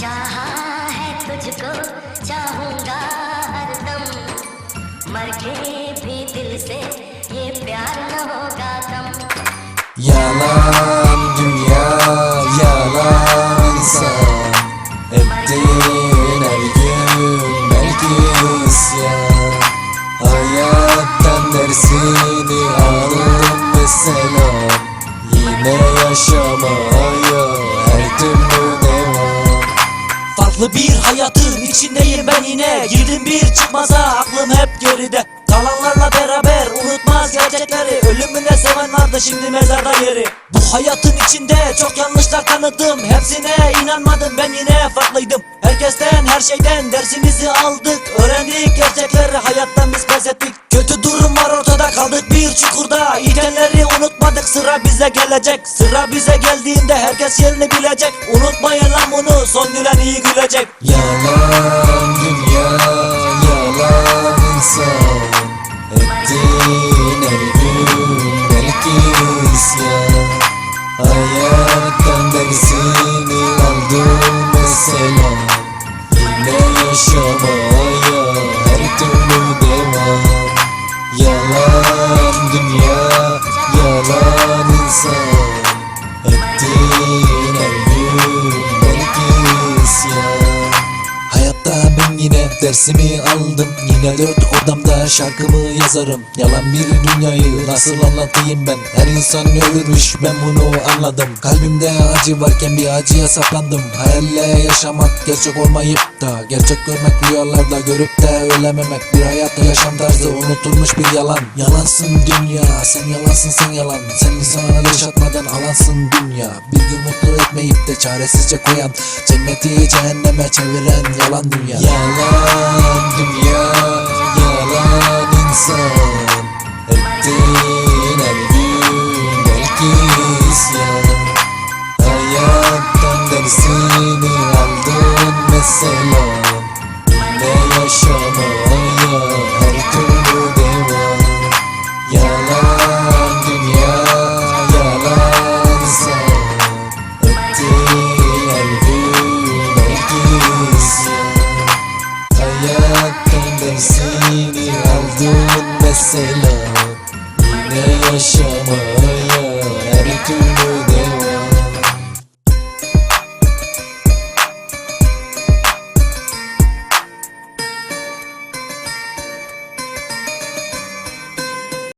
चाहा है तुझको, चाहूँगा हरदम मर के भी दिल से ये प्यार होगा कम Yalan Farklı bir hayatın içindeyim ben yine. Girdim bir çıkmaza aklım hep geride. Kalanlarla beraber unutmaz gerçekleri. Ölümüne seven vardı şimdi mezarda yeri. Bu hayatın içinde çok yanlışlar tanıdım. Hepsine inanmadım ben yine farklıydım. Herkesten her şeyden dersimizi aldık. Öğrendik gerçekleri hayattan biz pes ettik Kötü durum var ortada kaldık bir çukurda. İtenleri unutmadık sıra bize gelecek. Sıra bize geldiğinde herkes yerini bilecek. Unutmayın lan bunu son gülen iyi gülecek. Yalan dünya, yalan insan. Ettiğin her gün belki isyan. Hayattan dersini aldım mesela Yine yaşamaya Hayatta ben yine dersimi aldım. Yine dört odamda şarkımı yazarım. Yalan bir dünyayı nasıl anlatayım ben? Her insan ölürmüş ben bunu anladım. Kalbimde acı varken bir acıya saplandım. Hayalle yaşamak gerçek olmayıp da Gerçek görmek rüyalarda görüp de ölememek. Bir hayatta yaşam tarzı unutulmuş bir yalan. Yalansın dünya sen yalansın sen yalan. Sen insana yaşatmadan alansın dünya. Bir gün mutlu etmeyip de çaresizce koyan Cenneti cehenneme çeviren yalan dünya Yalan dünya yaşamayı.